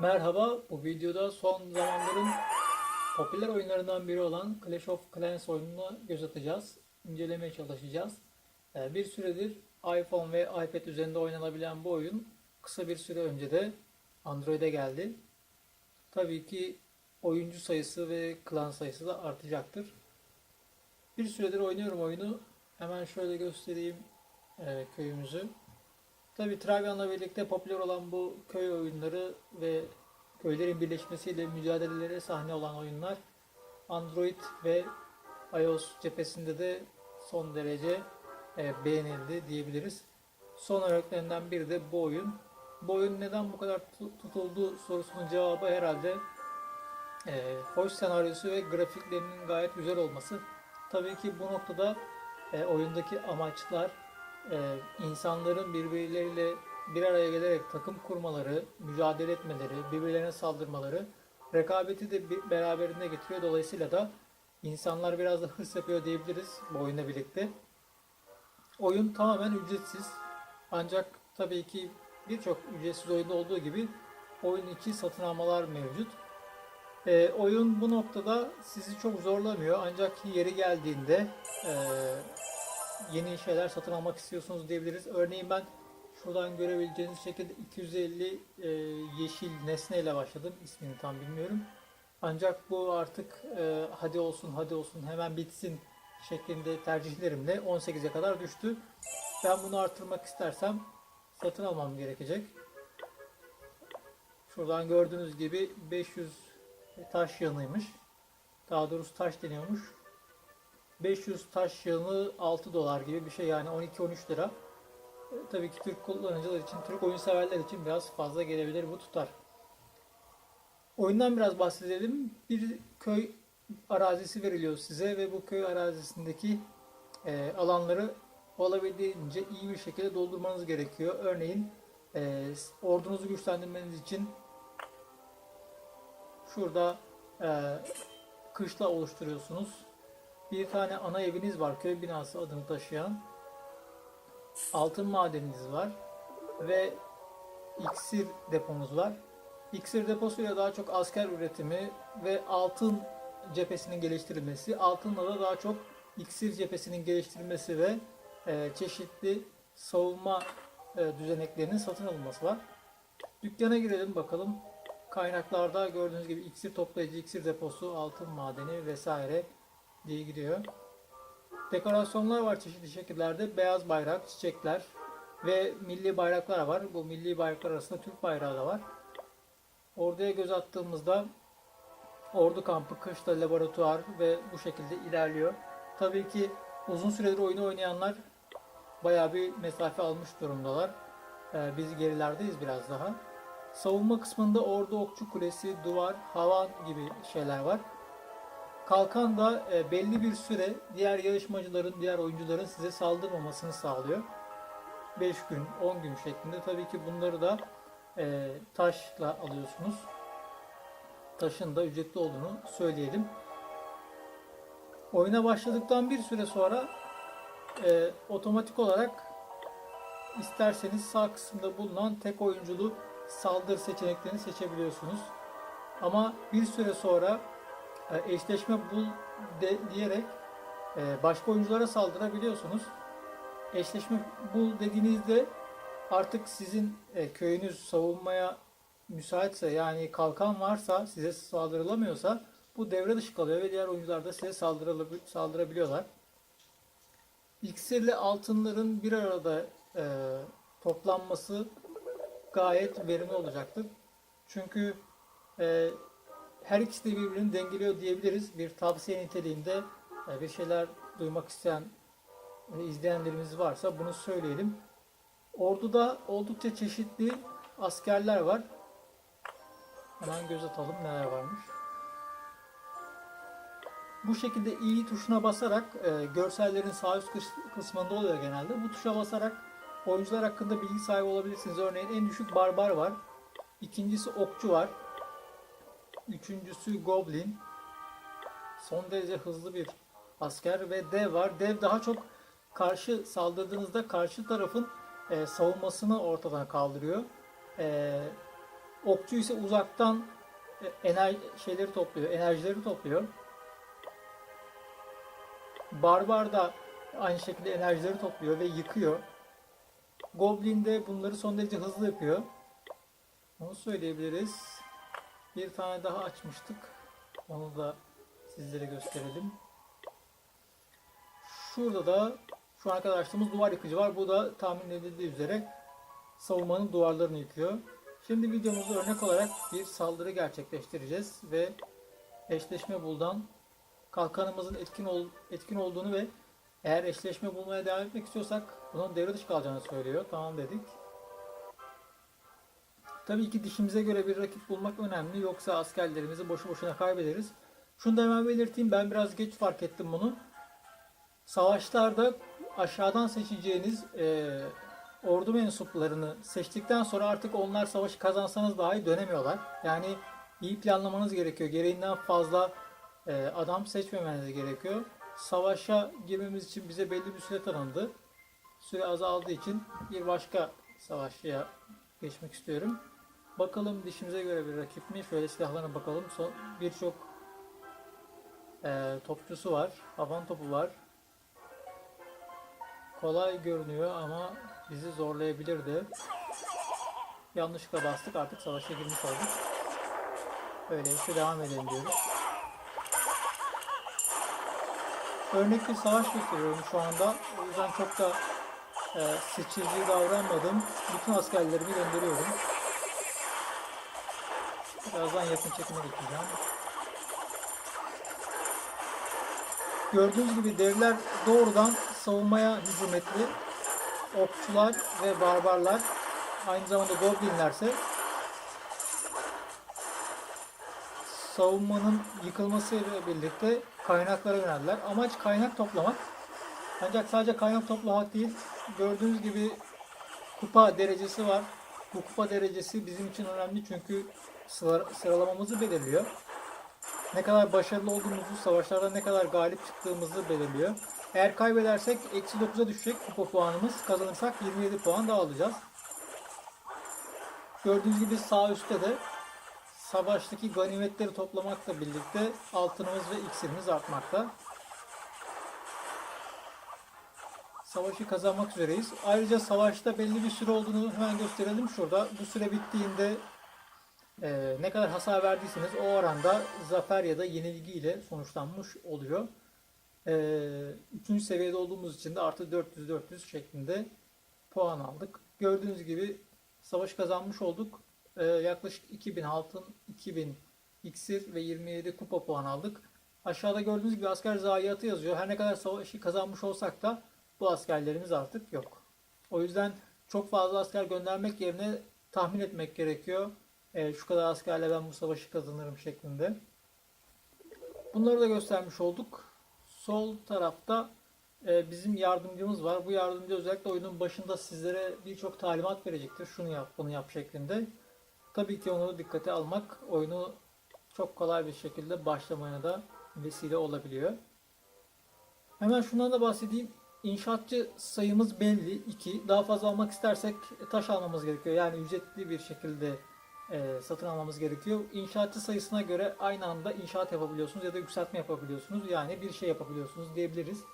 Merhaba, bu videoda son zamanların popüler oyunlarından biri olan Clash of Clans oyununa göz atacağız. İncelemeye çalışacağız. Ee, Bir süredir iPhone ve iPad üzerinde oynanabilen bu oyun kısa bir süre önce de Android'e geldi. Tabii ki oyuncu sayısı ve klan sayısı da artacaktır. Bir süredir oynuyorum oyunu. Hemen şöyle göstereyim e, köyümüzü. Tabi Travian'la birlikte popüler olan bu köy oyunları ve köylerin birleşmesiyle mücadelelere sahne olan oyunlar Android ve iOS cephesinde de son derece e, beğenildi diyebiliriz. Son örneklerinden biri de bu oyun. Bu oyun neden bu kadar tu- tutuldu sorusunun cevabı herhalde e, hoş senaryosu ve grafiklerinin gayet güzel olması. Tabii ki bu noktada e, oyundaki amaçlar e, insanların birbirleriyle bir araya gelerek takım kurmaları, mücadele etmeleri, birbirlerine saldırmaları, rekabeti de bir- beraberinde getiriyor. Dolayısıyla da insanlar biraz da hırs yapıyor diyebiliriz bu oyunla birlikte. Oyun tamamen ücretsiz. Ancak tabii ki birçok ücretsiz oyunda olduğu gibi oyun içi satın almalar mevcut. Ee, oyun bu noktada sizi çok zorlamıyor ancak yeri geldiğinde e, yeni şeyler satın almak istiyorsunuz diyebiliriz. Örneğin ben şuradan görebileceğiniz şekilde 250 e, yeşil nesneyle başladım. İsmini tam bilmiyorum. Ancak bu artık e, hadi olsun hadi olsun hemen bitsin şeklinde tercihlerimle 18'e kadar düştü. Ben bunu artırmak istersem satın almam gerekecek. Şuradan gördüğünüz gibi 500 taş yığınıymış. Daha doğrusu taş deniyormuş. 500 taş yığını 6 dolar gibi bir şey yani 12-13 lira. E, tabii ki Türk kullanıcılar için, Türk oyun severler için biraz fazla gelebilir bu tutar. Oyundan biraz bahsedelim. Bir köy arazisi veriliyor size ve bu köy arazisindeki e, alanları olabildiğince iyi bir şekilde doldurmanız gerekiyor. Örneğin e, ordunuzu güçlendirmeniz için şurada e, kışla oluşturuyorsunuz. Bir tane ana eviniz var, köy binası adını taşıyan. Altın madeniniz var ve iksir deponuz var. İksir deposuyla daha çok asker üretimi ve altın cephesinin geliştirilmesi, altınla da daha çok iksir cephesinin geliştirilmesi ve e, çeşitli savunma e, düzeneklerinin satın alınması var. Dükkana girelim bakalım. Kaynaklarda gördüğünüz gibi iksir toplayıcı, iksir deposu, altın madeni vesaire diye gidiyor. Dekorasyonlar var çeşitli şekillerde. Beyaz bayrak, çiçekler ve milli bayraklar var. Bu milli bayraklar arasında Türk bayrağı da var. Orduya göz attığımızda ordu kampı, kışla laboratuvar ve bu şekilde ilerliyor. Tabii ki uzun süredir oyunu oynayanlar bayağı bir mesafe almış durumdalar. Ee, biz gerilerdeyiz biraz daha. Savunma kısmında ordu okçu kulesi, duvar, havan gibi şeyler var. Kalkan da e, belli bir süre diğer yarışmacıların, diğer oyuncuların size saldırmamasını sağlıyor. 5 gün, 10 gün şeklinde. Tabii ki bunları da e, taşla alıyorsunuz. Taşın da ücretli olduğunu söyleyelim. Oyuna başladıktan bir süre sonra e, otomatik olarak isterseniz sağ kısımda bulunan tek oyunculu saldırı seçeneklerini seçebiliyorsunuz. Ama bir süre sonra eşleşme bul de, diyerek e, başka oyunculara saldırabiliyorsunuz. Eşleşme bul dediğinizde artık sizin e, köyünüz savunmaya müsaitse yani kalkan varsa size saldırılamıyorsa bu devre dışı kalıyor ve diğer oyuncular da size saldırabiliyorlar. İksirli altınların bir arada e, toplanması gayet verimli olacaktır. Çünkü e, her ikisi de birbirini dengeliyor diyebiliriz. Bir tavsiye niteliğinde e, bir şeyler duymak isteyen izleyenlerimiz varsa bunu söyleyelim. Orduda oldukça çeşitli askerler var. Hemen göz atalım neler varmış. Bu şekilde i tuşuna basarak e, görsellerin sağ üst kıs- kısmında oluyor genelde. Bu tuşa basarak oyuncular hakkında bilgi sahibi olabilirsiniz. Örneğin en düşük barbar var. İkincisi okçu var. Üçüncüsü goblin. Son derece hızlı bir asker ve dev var. Dev daha çok karşı saldırdığınızda karşı tarafın e, savunmasını ortadan kaldırıyor. E, Okçu ise uzaktan e, enerji şeyleri topluyor, enerjileri topluyor. Barbar da aynı şekilde enerjileri topluyor ve yıkıyor. Goblin de bunları son derece hızlı yapıyor. Onu söyleyebiliriz. Bir tane daha açmıştık. Onu da sizlere gösterelim. Şurada da şu ana duvar yıkıcı var. Bu da tahmin edildiği üzere savunmanın duvarlarını yıkıyor. Şimdi videomuzda örnek olarak bir saldırı gerçekleştireceğiz ve eşleşme buldan kalkanımızın etkin ol, etkin olduğunu ve eğer eşleşme bulmaya devam etmek istiyorsak bunun devre dışı kalacağını söylüyor. Tamam dedik. Tabii ki dişimize göre bir rakip bulmak önemli. Yoksa askerlerimizi boşu boşuna kaybederiz. Şunu da hemen belirteyim. Ben biraz geç fark ettim bunu. Savaşlarda aşağıdan seçeceğiniz e, ordu mensuplarını seçtikten sonra artık onlar savaşı kazansanız dahi dönemiyorlar. Yani iyi planlamanız gerekiyor. Gereğinden fazla e, adam seçmemeniz gerekiyor. Savaşa girmemiz için bize belli bir süre tanındı. Süre azaldığı için bir başka savaşçıya geçmek istiyorum. Bakalım dişimize göre bir rakip mi? Şöyle silahlarına bakalım. Son birçok e, topçusu var. Havan topu var. Kolay görünüyor ama bizi zorlayabilirdi. Yanlışlıkla bastık artık savaşa girmiş olduk. Öyleyse devam edelim diyoruz. Örnek bir savaş gösteriyorum şu anda. O yüzden çok da e, seçici davranmadım. Bütün askerlerimi gönderiyorum. Birazdan yakın çekime geçeceğim. Gördüğünüz gibi devler doğrudan savunmaya hücum etti. Okçular ve barbarlar aynı zamanda goblinlerse savunmanın yıkılmasıyla birlikte kaynaklara yöneldiler. Amaç kaynak toplamak. Ancak sadece kaynak toplamak değil. Gördüğünüz gibi kupa derecesi var. Bu kupa derecesi bizim için önemli çünkü sıralamamızı belirliyor. Ne kadar başarılı olduğumuzu, savaşlarda ne kadar galip çıktığımızı belirliyor. Eğer kaybedersek eksi 9'a düşecek kupa puanımız. Kazanırsak 27 puan daha alacağız. Gördüğünüz gibi sağ üstte de savaştaki ganimetleri toplamakla birlikte altınımız ve iksirimiz artmakta. Savaşı kazanmak üzereyiz. Ayrıca savaşta belli bir süre olduğunu hemen gösterelim şurada. Bu süre bittiğinde e, ne kadar hasar verdiyseniz o oranda zafer ya da yenilgi ile sonuçlanmış oluyor. E, üçüncü seviyede olduğumuz için de artı 400-400 şeklinde puan aldık. Gördüğünüz gibi savaş kazanmış olduk. E, yaklaşık 2000 altın, 2000 iksir ve 27 kupa puan aldık. Aşağıda gördüğünüz gibi asker zayiatı yazıyor. Her ne kadar savaşı kazanmış olsak da bu askerlerimiz artık yok. O yüzden çok fazla asker göndermek yerine tahmin etmek gerekiyor. E, şu kadar askerle ben bu savaşı kazanırım şeklinde. Bunları da göstermiş olduk. Sol tarafta e, bizim yardımcımız var. Bu yardımcı özellikle oyunun başında sizlere birçok talimat verecektir. Şunu yap, bunu yap şeklinde. Tabii ki onu dikkate almak oyunu çok kolay bir şekilde başlamaya da vesile olabiliyor. Hemen şundan da bahsedeyim. İnşaatçı sayımız belli 2. Daha fazla almak istersek taş almamız gerekiyor. Yani ücretli bir şekilde e, satın almamız gerekiyor. İnşaatçı sayısına göre aynı anda inşaat yapabiliyorsunuz ya da yükseltme yapabiliyorsunuz. Yani bir şey yapabiliyorsunuz diyebiliriz.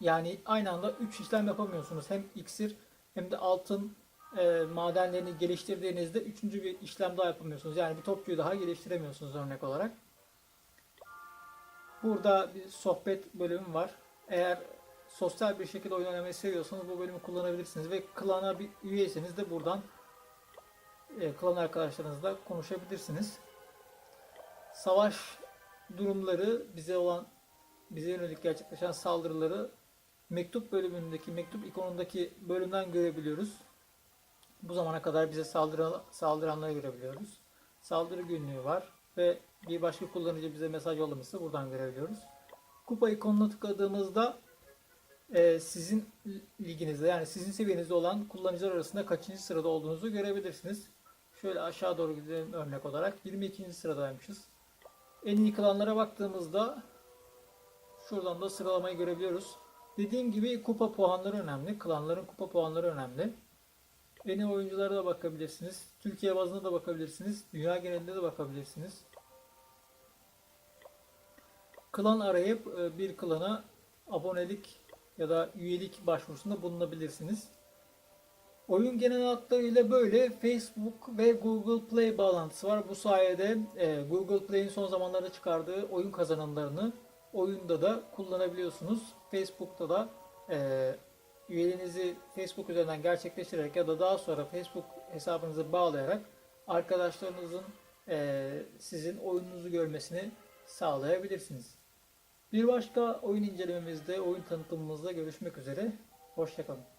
Yani aynı anda 3 işlem yapamıyorsunuz. Hem iksir hem de altın e, madenlerini geliştirdiğinizde üçüncü bir işlem daha yapamıyorsunuz. Yani bir topçuyu daha geliştiremiyorsunuz örnek olarak. Burada bir sohbet bölümü var. Eğer sosyal bir şekilde oyun oynamayı seviyorsanız bu bölümü kullanabilirsiniz ve klana bir üyeyseniz de buradan klan arkadaşlarınızla konuşabilirsiniz. Savaş durumları bize olan bize yönelik gerçekleşen saldırıları mektup bölümündeki mektup ikonundaki bölümden görebiliyoruz. Bu zamana kadar bize saldıran, saldıranları görebiliyoruz. Saldırı günlüğü var ve bir başka kullanıcı bize mesaj yollamışsa buradan görebiliyoruz. Kupa ikonuna tıkladığımızda e, sizin liginizde yani sizin seviyenizde olan kullanıcılar arasında kaçıncı sırada olduğunuzu görebilirsiniz. Şöyle aşağı doğru gidelim örnek olarak. 22. sıradaymışız. En iyi klanlara baktığımızda şuradan da sıralamayı görebiliyoruz. Dediğim gibi kupa puanları önemli. Klanların kupa puanları önemli. Yeni oyunculara da bakabilirsiniz. Türkiye bazında da bakabilirsiniz. Dünya genelinde de bakabilirsiniz. Klan arayıp e, bir klana abonelik ya da üyelik başvurusunda bulunabilirsiniz. Oyun genel hatlarıyla böyle Facebook ve Google Play bağlantısı var. Bu sayede e, Google Play'in son zamanlarda çıkardığı oyun kazanımlarını oyunda da kullanabiliyorsunuz. Facebook'ta da e, üyeliğinizi Facebook üzerinden gerçekleştirerek ya da daha sonra Facebook hesabınızı bağlayarak arkadaşlarınızın e, sizin oyununuzu görmesini sağlayabilirsiniz. Bir başka oyun incelememizde, oyun tanıtımımızda görüşmek üzere. Hoşçakalın.